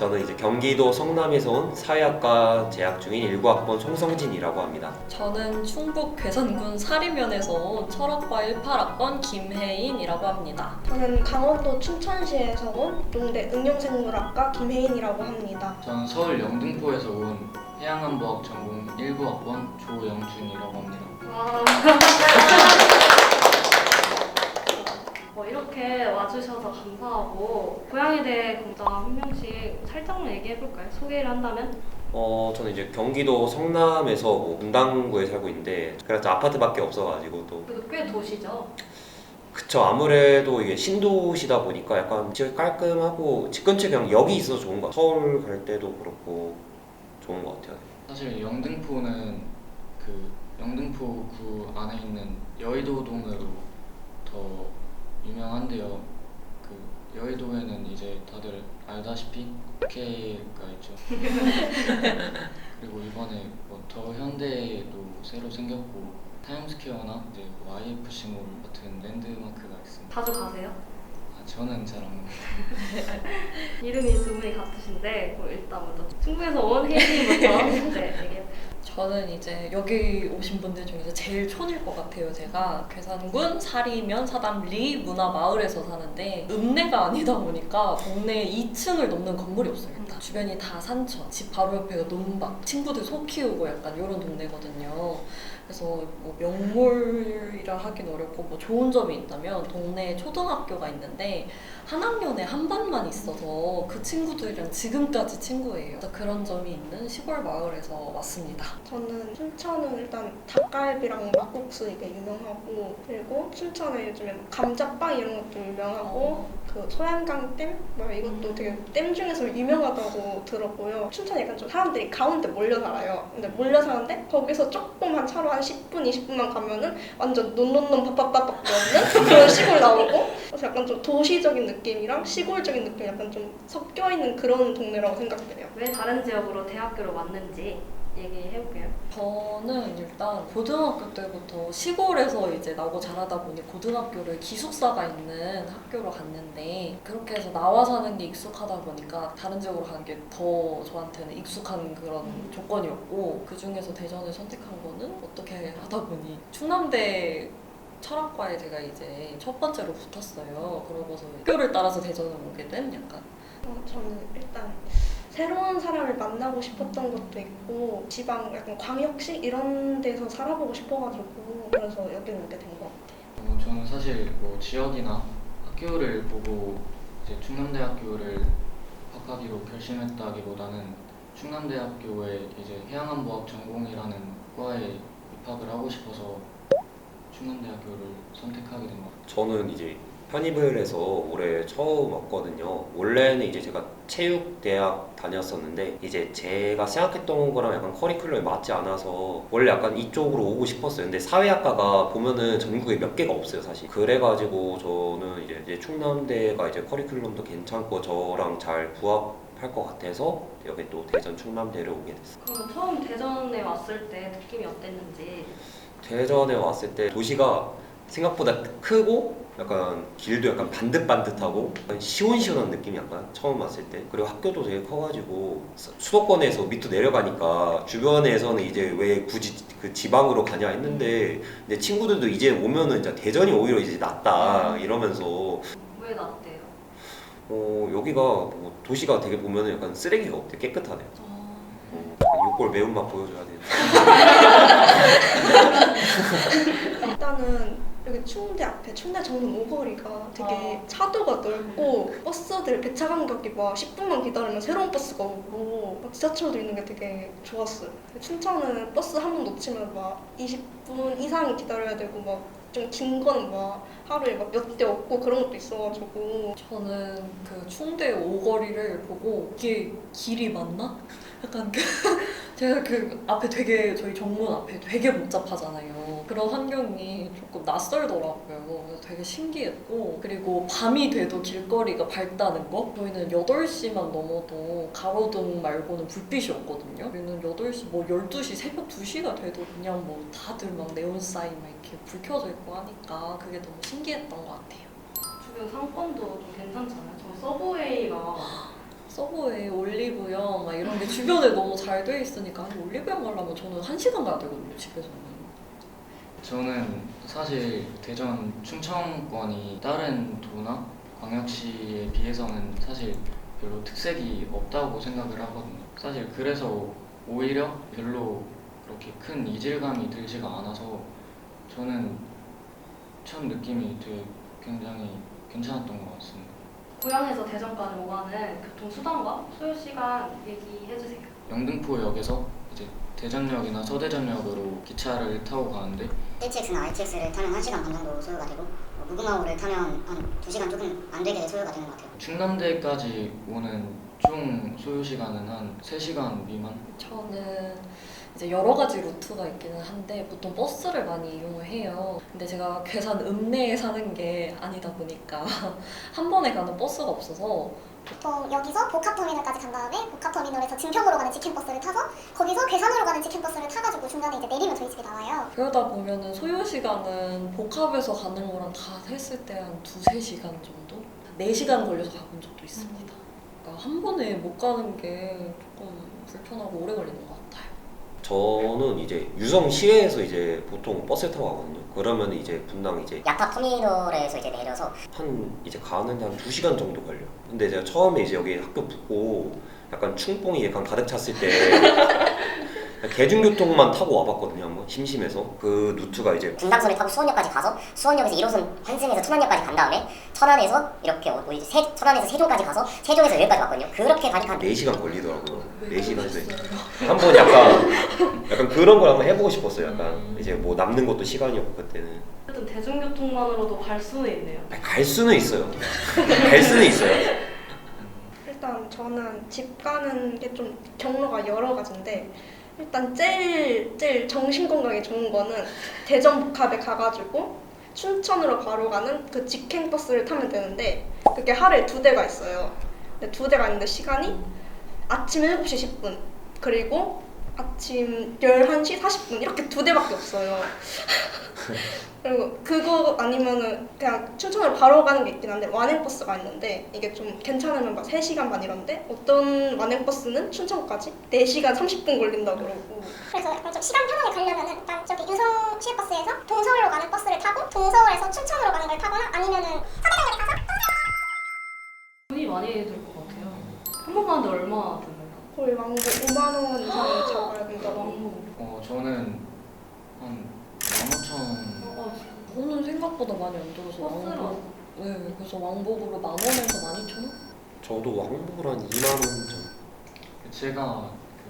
네, 저는 이제 경기도 성남에서 온 사회학과 재학 중인 19학번 송성진이라고 합니다. 저는 충북 괴산군 사리면에서 온 철학과 18학번 김혜인이라고 합니다. 저는 강원도 춘천시에서 온 농대 응용생물학과 김혜인이라고 합니다. 저는 서울 영등포에서 온 해양암보학 전공 19학번 조영준이라고 합니다. 와. 뭐 이렇게 와주셔서 감사하고 고향에 대해 먼저 한 명씩 살짝만 얘기해볼까요? 소개를 한다면? 어, 저는 이제 경기도 성남에서 뭐 분당구에 살고 있는데 그래서 아파트밖에 없어가지고 또 그래도 꽤 도시죠? 그쵸 아무래도 이게 신도시다 보니까 약간 지역이 깔끔하고 집 근처에 그냥 역이 있어서 좋은 것 같아요. 서울 갈 때도 그렇고 좋은 것 같아요. 사실 영등포는 그 영등포구 안에 있는 여의도동으로 더 유명한데요. 그 여의도에는 이제 다들 알다시피 국회가 있죠. 그리고 이번에 뭐 더 현대도 새로 생겼고 타임스퀘어나 이제 뭐 IFC몰 같은 랜드마크가 있습니다. 자주 가세요? 아, 저는 잘 안 가요. 이름이 두 분이 같으신데 뭐 일단 먼저 충북에서 온 혜인님부터 네, 얘기해 저는 이제 여기 오신 분들 중에서 제일 촌일 것 같아요. 제가 괴산군 사리면 사담리 문화마을에서 사는데 읍내가 아니다 보니까 동네에 2층을 넘는 건물이 없어요. 일단 주변이 다 산천, 집 바로 옆에가 논밭, 친구들 소 키우고 약간 이런 동네거든요. 그래서 뭐 명물이라 하긴 어렵고 뭐 좋은 점이 있다면 동네에 초등학교가 있는데 한 학년에 한 반만 있어서 그 친구들이랑 지금까지 친구예요. 그런 점이 있는 시골 마을에서 왔습니다. 저는 춘천은 일단 닭갈비랑 막국수 이게 유명하고 그리고 춘천에 요즘에 뭐 감자빵 이런 것도 유명하고 그 소양강댐 뭐 이것도 되게 댐 중에서 유명하다고 들었고요. 춘천이 약간 좀 사람들이 가운데 몰려 살아요. 근데 몰려 사는데 거기서 조금만 차로 한 10분, 20분만 가면은 완전 논논논 밥밥밥밖에 없는 그런 시골 나오고 그래서 약간 좀 도시적인 느낌이랑 시골적인 느낌 약간 좀 섞여 있는 그런 동네라고 생각돼요. 왜 다른 지역으로 대학교를 왔는지 얘기해볼게요. 저는 일단 고등학교 때부터 시골에서 이제 나고 자라다 보니 고등학교를 기숙사가 있는 학교로 갔는데 그렇게 해서 나와 사는 게 익숙하다 보니까 다른 지역으로 가는 게 더 저한테는 익숙한 그런 조건이었고 그 중에서 대전을 선택한 거는 어떻게 하다 보니 충남대 철학과에 제가 이제 첫 번째로 붙었어요. 그러고서 학교를 따라서 대전을 오게 된 약간 어, 저는 일단 새로운 사람을 만나고 싶었던 것도 있고 지방 약간 광역시 이런 데서 살아보고 싶어가지고 그래서 여기 오게 된 것 같아요. 어, 저는 사실 뭐 지역이나 학교를 보고 이제 충남대학교를 합하기로 결심했다기보다는 충남대학교에 이제 해양암보학 전공이라는 과에 입학을 하고 싶어서 충남대학교를 선택하게 된 것 같아요. 저는 이제 편입을 해서 올해 처음 왔거든요. 원래는 이제 제가 체육대학 다녔었는데 이제 제가 생각했던 거랑 약간 커리큘럼이 맞지 않아서 원래 약간 이쪽으로 오고 싶었어요. 근데 사회학과가 보면은 전국에 몇 개가 없어요, 사실. 그래가지고 저는 이제, 이제 충남대가 이제 커리큘럼도 괜찮고 저랑 잘 부합할 것 같아서 여기 또 대전 충남대를 오게 됐어요. 그럼 처음 대전에 왔을 때 느낌이 어땠는지 대전에 왔을 때 도시가 생각보다 크고 약간 길도 약간 반듯반듯하고 약간 시원시원한 느낌이 약간 처음 왔을 때. 그리고 학교도 되게 커가지고 수- 수도권에서 밑으로 내려가니까 주변에서는 이제 왜 굳이 그 지방으로 가냐 했는데 근데 친구들도 이제 오면은 이제 대전이 오히려 이제 낫다 이러면서. 왜 났대요? 어 여기가 뭐 도시가 되게 보면은 약간 쓰레기가 없대 깨끗하대요 어, 육골 매운맛 보여줘야 돼 일단은 여기 충대 앞에 충대 정문 오거리가 되게 차도가 넓고 버스들 배차 간격이 막 10분만 기다리면 새로운 버스가 오고 막 지하철도 있는 게 되게 좋았어요. 춘천은 버스 한 번 놓치면 막 20분 이상 기다려야 되고 막 좀긴 거는 막 하루에 막 몇 대 없고 그런 것도 있어가지고 저는 그 충대 오거리를 보고 이게 길이 맞나? 약간 그 제가 그 앞에 되게 저희 정문 앞에 되게 복잡하잖아요. 그런 환경이 조금 낯설더라고요. 그래서 되게 신기했고 그리고 밤이 돼도 길거리가 밝다는 거. 저희는 8시만 넘어도 가로등 말고는 불빛이 없거든요. 우리는 8시 뭐 12시 새벽 2시가 돼도 그냥 뭐 다들 막 네온 사인 막 이렇게 불 켜져 있고 하니까 그게 너무 신기했던 것 같아요. 주변 상권도 좀 괜찮잖아요. 저 서브웨이가 서브웨이, 올리브영 막 이런 게 주변에 너무 잘 돼 있으니까 올리브영 가려면 저는 한 시간 가야 되거든요 집에서는. 저는 사실 대전 충청권이 다른 도나 광역시에 비해서는 사실 별로 특색이 없다고 생각을 하거든요. 사실 그래서 오히려 별로 그렇게 큰 이질감이 들지가 않아서 저는 처음 느낌이 되게 굉장히 괜찮았던 것 같습니다. 고향에서 대전까지 오가는 교통수단과 소요시간 얘기해주세요. 영등포역에서 이제 대전역이나 서대전역으로 기차를 타고 가는데 KTX나 ITX를 타면 1시간 반 정도 소요가 되고 어, 무궁화호를 타면 한 2시간 조금 안 되게 소요가 되는 것 같아요. 충남대까지 오는 총 소요 시간은 한 3시간 미만? 저는 이제 여러 가지 루트가 있기는 한데 보통 버스를 많이 이용을 해요. 근데 제가 괴산 읍내에 사는 게 아니다 보니까 한 번에 가는 버스가 없어서 보통 여기서 복합터미널까지 간 다음에 복합터미널에서 증평으로 가는 직행버스를 타서 거기서 괴산으로 가는 직행버스를 타가지고 중간에 이제 내리면 저희 집에 나와요. 그러다 보면은 소요 시간은 복합에서 가는 거랑 다 했을 때 한 두세 시간 정도? 네 시간 걸려서 가본 적도 있습니다. 그러니까 한 번에 못 가는 게 조금 불편하고 오래 걸리는 것 같아요. 저는 이제 유성 시외에서 이제 보통 버스 타고 가거든요. 그러면 이제 분당 이제 약탑 터미널에서 이제 내려서 한 이제 가는데 한 2시간 정도 걸려. 근데 제가 처음에 이제 여기 학교 붙고 약간 충뽕이 약간 가득 찼을 때 대중교통만 타고 와봤거든요. 한번 심심해서 그 루트가 이제 분당선을 타고 수원역까지 가서 수원역에서 1호선 환승해서 천안역까지 간 다음에 천안에서 이렇게 어- 어디 세, 천안에서 세종까지 가서 세종에서 여기까지 왔거든요. 그렇게 가니까 한 4시간 걸리더라고요. 4시간에서 한번 약간 약간 그런 걸 한번 해보고 싶었어요. 약간 이제 뭐 남는 것도 시간이었고 그때는 어쨌든 대중교통만으로도 갈 수는 있네요. 아니, 갈 수는 있어요. 갈 수는 있어요. 일단 저는 집 가는 게 좀 경로가 여러 가지인데 일단 제일 제일 정신 건강에 좋은 거는 대전 복합에 가가지고 춘천으로 바로 가는 그 직행 버스를 타면 되는데 그게 하루에 두 대가 있어요. 두 대가 있는데 시간이 아침 7시 10분 그리고 아침 11시 40분 이렇게 두 대밖에 없어요. 그리고 그거 아니면은 그냥 춘천으로 바로 가는 게 있긴 한데 완행버스가 있는데 이게 좀 괜찮으면 막 3시간 반 이런데 어떤 완행버스는 춘천까지 4시간 30분 걸린다고 그러고 그래서 약간 좀 시간 편하게 가려면은 일단 저기 유성 시외버스에서 동서울로 가는 버스를 타고 동서울에서 춘천으로 가는 걸 타거나 아니면은 서대전역에 가서 돈이 많이 들 것 같아요. 한번 가는데 얼마 드나요? 거의 왕복 5만 원 이상 잡아야 된다고 왕복. 어, 저는 한 15,000 어, 저는 생각보다 많이 안 들어서 버스로 왕복. 네, 그래서 왕복으로 만 원에서 만 이천 원? 저도 왕복으로 한 2만 원 정도. 제가 그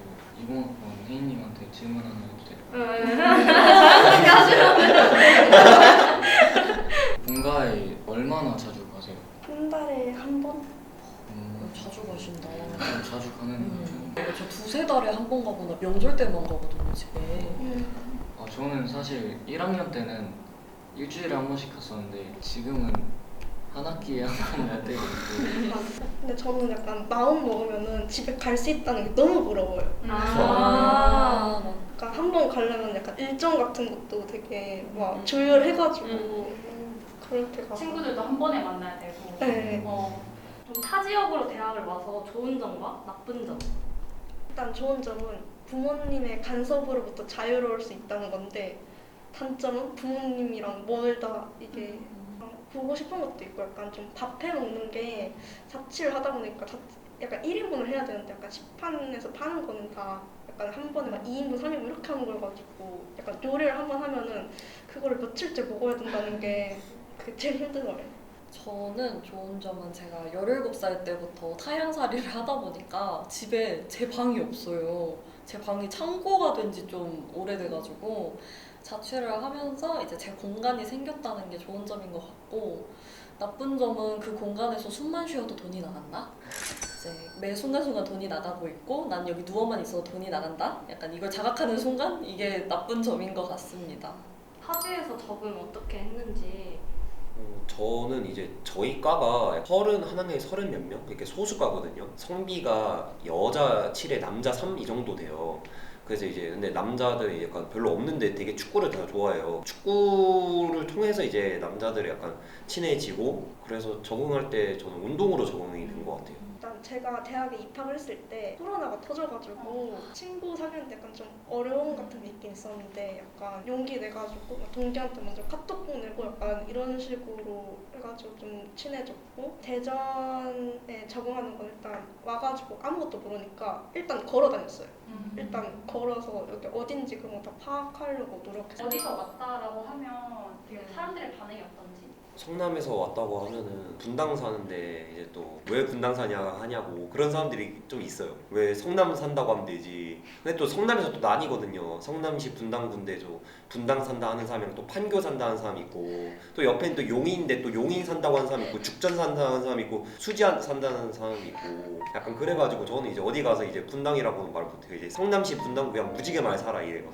이공학번 혜인님한테 질문 하나 해도 돼요? 본가에 얼마나 자주 가세요? 한 달에 한 번? 음, 자주 가신다. 좀 자주 가는 음. 편이에요. 저 두세 달에 한 번 가거나 명절 때만 가거든요, 집에. 아, 저는 사실 1학년 때는 일주일에 한 번씩 갔었는데 지금은 한 학기에 한번 갈 때가 있고 근데 저는 약간 마음 먹으면은 집에 갈 수 있다는 게 너무 부러워요 아. 그러니까 한 번 가려면 약간 일정 같은 것도 되게 막 음. 조율해가지고 음. 그렇게 가 친구들도 한 번에 만나야 되고. 네. 어. 좀타 지역으로 대학을 와서 좋은 점과 나쁜 점. 일단 좋은 점은 부모님의 간섭으로부터 자유로울 수 있다는 건데 단점은 부모님이랑 멀다 이게 어, 보고 싶은 것도 있고 약간 좀 밥해 먹는 게 자취를 하다 보니까 자, 약간 1인분을 해야 되는데 약간 시판에서 파는 거는 다 약간 한 번에 막 2인분, 3인분 이렇게 하는 걸 가지고 약간 요리를 한 번 하면은 그거를 며칠째 먹어야 된다는 게 그게 제일 힘든 거예요. 저는 좋은 점은 제가 17살 때부터 타향살이를 하다 보니까 집에 제 방이 없어요. 제 방이 창고가 된 지 좀 오래돼가지고 자취를 하면서 이제 제 공간이 생겼다는 게 좋은 점인 것 같고 나쁜 점은 그 공간에서 숨만 쉬어도 돈이 나간다? 이제 매 순간순간 돈이 나가고 있고 난 여기 누워만 있어도 돈이 나간다? 약간 이걸 자각하는 순간 이게 나쁜 점인 것 같습니다. 타지에서 적응 어떻게 했는지. 어, 저는 이제 저희 과가 서른 한 학년에 서른 몇 명? 이렇게 소수과거든요. 성비가 여자 7에 남자 3 이 정도 돼요. 그래서 이제 근데 남자들이 약간 별로 없는데 되게 축구를 다 좋아해요. 축구를 통해서 이제 남자들이 약간 친해지고 그래서 적응할 때 저는 운동으로 적응이 된 것 같아요. 일단 제가 대학에 입학을 했을 때 코로나가 터져가지고 친구 사귀는데 약간 좀 어려움 같은 게 있긴 있었는데 약간 용기 내가지고 막 동기한테 먼저 카톡 보내고 약간 이런 식으로 해가지고 좀 친해졌고 대전에 적응하는 건 일단 와가지고 아무것도 모르니까 일단 걸어 다녔어요. 일단 걸어서 여기 어딘지 그런 거 다 파악하려고 노력했어요. 어디서 왔다라고 하면 되게 사람들의 반응이 어떤지. 성남에서 왔다고 하면은 분당 사는데 이제 또 왜 분당 사냐 하냐고 그런 사람들이 좀 있어요. 왜 성남 산다고 하면 되지. 근데 또 성남에서 또 나뉘거든요. 성남시 분당군데 저 분당 산다 하는 사람이랑 또 판교 산다 하는 사람 있고 또 옆에는 또 용인인데 또 용인 산다고 하는 사람 있고 죽전 산다는 사람 있고 수지 산다는 사람 있고 약간 그래가지고 저는 이제 어디 가서 이제 분당이라고는 말 못해요. 이제 성남시 분당 그냥 무지개 말 살아 이래요.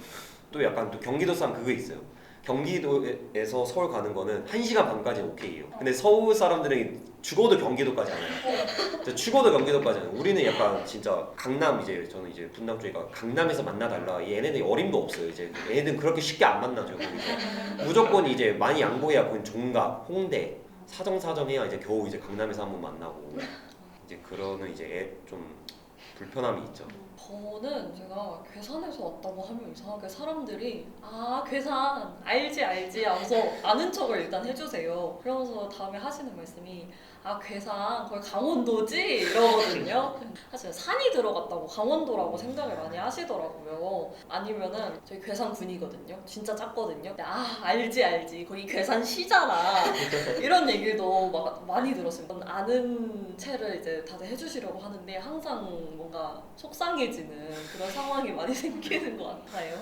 또 약간 또 경기도 사람 그거 있어요. 경기도에서 서울 가는 거는 1시간 반까지 오케이예요. 근데 서울 사람들은 죽어도 경기도까지 안 와요. 죽어도 경기도까지 안 와요. 우리는 약간 진짜 강남 이제 저는 이제 분당 쪽이가 강남에서 만나달라. 얘네들이 어림도 없어요. 이제 얘네들은 그렇게 쉽게 안 만나죠. 거기서. 무조건 이제 많이 양보해야 그건 종각, 홍대, 사정사정해야 이제 겨우 이제 강남에서 한번 만나고 이제 그러는 이제 애 좀 불편함이 있죠. 저는 제가 괴산에서 왔다고 하면 이상하게 사람들이 아 괴산 알지 알지 하면서 아는 척을 일단 해주세요. 그러면서 다음에 하시는 말씀이 아 괴산 거기 강원도지 이러거든요. 사실 산이 들어갔다고 강원도라고 생각을 많이 하시더라고요. 아니면은 저희 괴산군이거든요. 진짜 작거든요. 근데 아 알지 알지 거기 괴산시잖아 이런 얘기도 막 많이 들었어요. 아는 채를 이제 다들 해주시려고 하는데 항상 뭔가 속상해지는 그런 상황이 많이 생기는 것 같아요.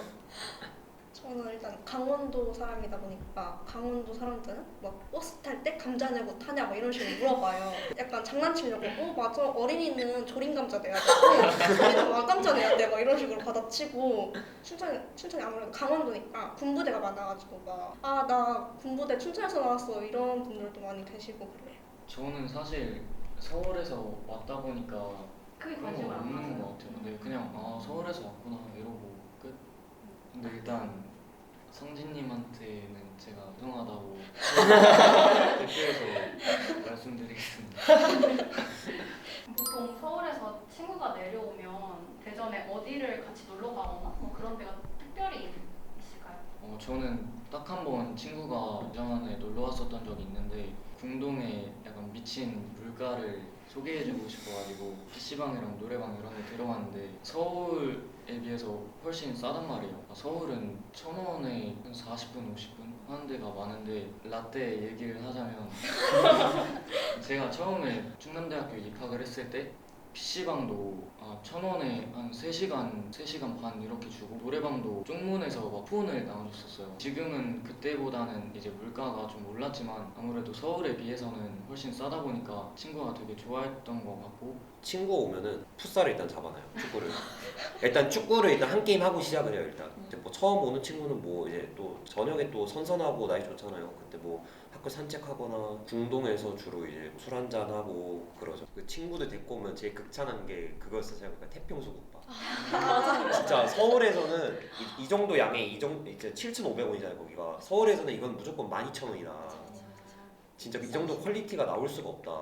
저는 일단 강원도 사람이다 보니까 강원도 사람들은 막 버스 탈 때 감자 내고 타냐 막 이런 식으로 물어봐요. 약간 장난치려고 어 맞아 어린이는 조림 감자 내야 되고 어린이는 와감자 내야 돼 막 이런 식으로 받아치고 춘천 춘천이 아무래도 강원도니까 군부대가 많아가지고 막 아 나 군부대 춘천에서 나왔어 이런 분들도 많이 계시고 그래요. 저는 사실 서울에서 왔다 보니까 크게 그런 거안 없는 것 가져요. 같아요. 근데 그냥 아 서울에서 왔구나 이러고 끝. 근데 일단 성진님한테는 제가 죄송하다고 대표해서 말씀드리겠습니다. 보통 서울에서 친구가 내려오면 대전에 어디를 같이 놀러 가거나 뭐 그런 데가 특별히 있을까요? 어, 저는 딱 한 번 친구가 대전에 놀러 왔었던 적이 있는데 궁동에 약간 미친 물가를 소개해주고 싶어가지고 PC방이랑 노래방 이런 데 데려갔는데 서울 에 비해서 훨씬 싸단 말이에요. 아, 서울은 천 원에 한 40분, 50분 하는 데가 많은데 라떼 얘기를 하자면 제가 처음에 충남대학교 입학을 했을 때 PC방도 아, 천 원에 한 3시간, 3시간 반 이렇게 주고 노래방도 쪽문에서 막 폰을 나눠줬었어요. 지금은 그때보다는 이제 물가가 좀 올랐지만 아무래도 서울에 비해서는 훨씬 싸다 보니까 친구가 되게 좋아했던 것 같고. 친구 오면은 풋살을 일단 잡아놔요 축구를. 일단 축구를 일단 한 게임 하고 시작을 해요 일단. 뭐 처음 오는 친구는 뭐 이제 또 저녁에 또 선선하고 날이 좋잖아요. 그때 뭐 학교 산책하거나 궁동에서 주로 이제 술 한잔 하고 그러죠. 그 친구들 데리고 오면 제일 극찬한 게 그거였어요. 그러니까 태평소국밥. 진짜 서울에서는 이, 이 정도 양에 이 정도 이제 7,500원이잖아요 거기가. 서울에서는 이건 무조건 12,000원이다. 진짜 이 정도 퀄리티가 나올 수가 없다.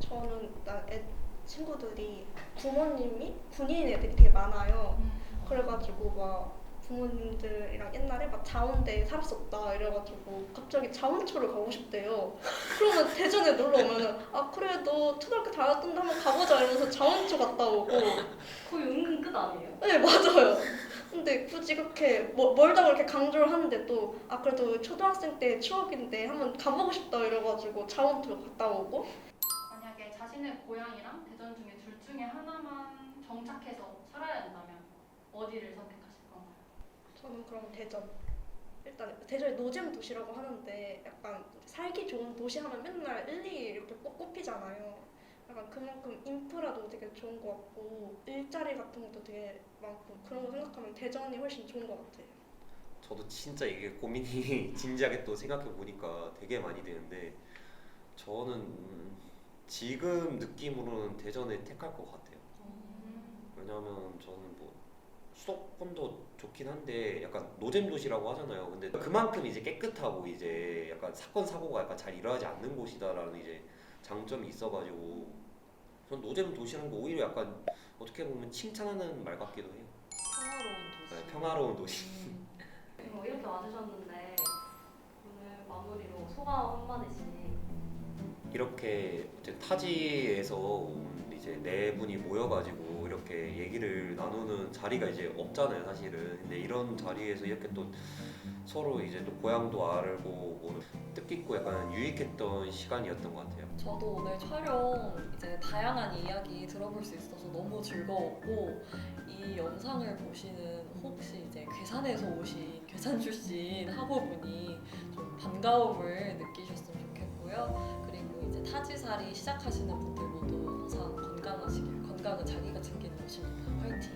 저는 일단 애, 친구들이 부모님이 군인 애들이 되게 많아요. 그래가지고 막 부모님들이랑 옛날에 막 자원대에 살았었다 이래가지고 갑자기 자원초를 가고 싶대요. 그러면 대전에 놀러 오면은 아 그래 너 초등학교 다녔던데 한번 가보자 이러면서 자원초 갔다 오고 거의 은근 끝 아니에요? 네 맞아요. 근데 굳이 그렇게 뭐, 멀다고 이렇게 강조를 하는데 또아 그래도 초등학생 때 추억인데 한번 가보고 싶다 이래가지고 자원초 갔다 오고 만약에 자신의 고향이랑 대전 중에 둘 중에 하나만 정착해서 살아야 한다면 어디를 건가요? 저는 그럼 대전. 일단 대전이 노잼 도시라고 하는데 약간 살기 좋은 도시 하면 맨날 1, 2 이렇게 꼭 꼽히잖아요. 약간 그만큼 인프라도 되게 좋은 것 같고 일자리 같은 것도 되게 많고 그런 거 생각하면 대전이 훨씬 좋은 것 같아요. 저도 진짜 이게 고민이 진지하게 또 생각해 보니까 되게 많이 되는데 저는 음, 지금 느낌으로는 대전에 택할 것 같아요. 왜냐하면 저는 뭐 수도권도 좋긴 한데 약간 노잼 도시라고 하잖아요. 근데 그만큼 이제 깨끗하고 이제 약간 사건 사고가 약간 잘 일어나지 않는 곳이다라는 이제 장점이 있어가지고 전 노잼 도시라는 거 오히려 약간 어떻게 보면 칭찬하는 말 같기도 해요. 평화로운 도시. 네, 평화로운 도시. 음. 뭐 이렇게 와주셨는데 오늘 마무리로 소감 한 마디씩 이렇게 이제 타지에서 온 이제 네 분이 모여가지고 이렇게 얘기를 나누는 자리가 이제 없잖아요, 사실은. 근데 이런 자리에서 이렇게 또 서로 이제 또 고향도 알고 뭐 뜻깊고 약간 유익했던 시간이었던 것 같아요. 저도 오늘 촬영 이제 다양한 이야기 들어볼 수 있어서 너무 즐거웠고 이 영상을 보시는 혹시 이제 괴산에서 오신 괴산 출신 학우분이 좀 반가움을 느끼셨으면 좋겠고요. 그리고 이제 타지살이 시작하시는 분들 모두 것입니다. 화이팅!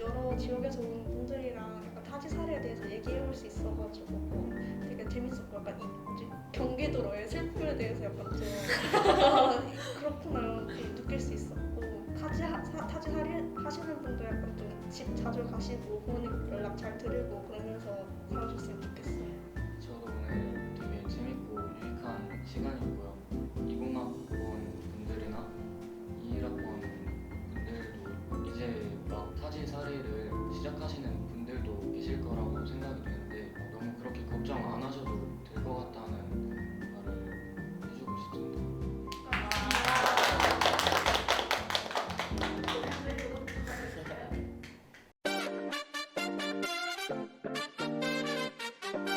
여러 지역에서 온 분들이랑 약간 타지 사례에 대해서 얘기해 볼 수 있어가지고 되게 재밌었고 약간 이 이제 경기도로의 슬픔에 대해서 약간 좀 그렇구나 좀 느낄 수 있었고 타지 하, 사, 타지 사리 하시는 분도 약간 좀 집 자주 가시고 부모님 연락 잘 드리고 그러면서 살아줬으면 좋겠어요. 저도 오늘 되게 재밌고 유익한 시간이고요. 20학번 분들이나 21학번 시작하시는 분들도 계실 거라고 생각이 되는데 너무 그렇게 걱정 안 하셔도 될 것 같다는 말을 해주고 싶습니다.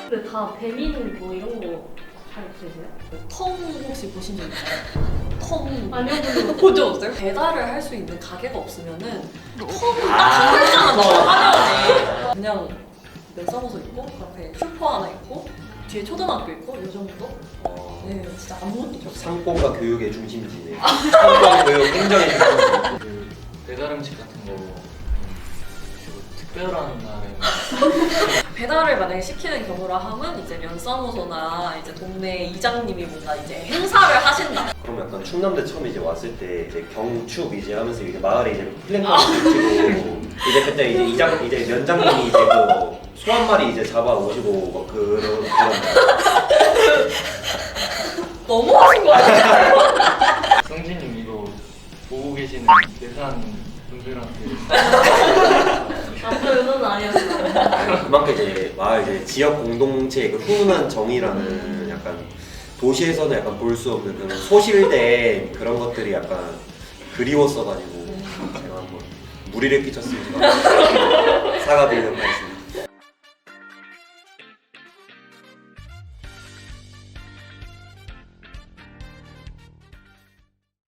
근데 다 배민 뭐 이런 거 잘 없으세요? 텀 혹시 보신 적 있나요? 텀 아니요. 본적 없어요? 배달을 할 수 있는 가게가 없으면은 텀딱 글자만 넣어 화면에 그냥 면사무소 있고 그 앞에 슈퍼 하나 있고 뒤에 초등학교 있고 요 정도? 어, 네 진짜 아무것도 없어요. 상권과 교육의 중심지네. 상권 교육 행정의 중심지. 그 배달 음식 같은 거 음, 특별한 날에. 배달을 만약에 시키는 경우라 하면 이제 면사무소나 이제 동네 이장님이 뭔가 이제 행사를 하신다 그럼 약간 충남대 처음 이제 왔을 때 이제 경축 이제 하면서 이제 마을에 이제 플랜카드 찍고 이제 그때 이제 이장 이제 면장님이 이제 그소 한 마리 이제 잡아 오시고 막 그런 그런 너무 하신 거 아니에요? 성진님 이거 보고 계시는 대산 분들한테 나쁜 의도는 아니었어요. 그만큼 이제 마을 이제 지역 공동체의 그 훈훈한 정이라는 약간 도시에서는 약간 볼 수 없는 그런 소실된 그런 것들이 약간 그리웠어가지고 제가 한번 무리를 끼쳤습니다. 사과드리도록 하겠습니다.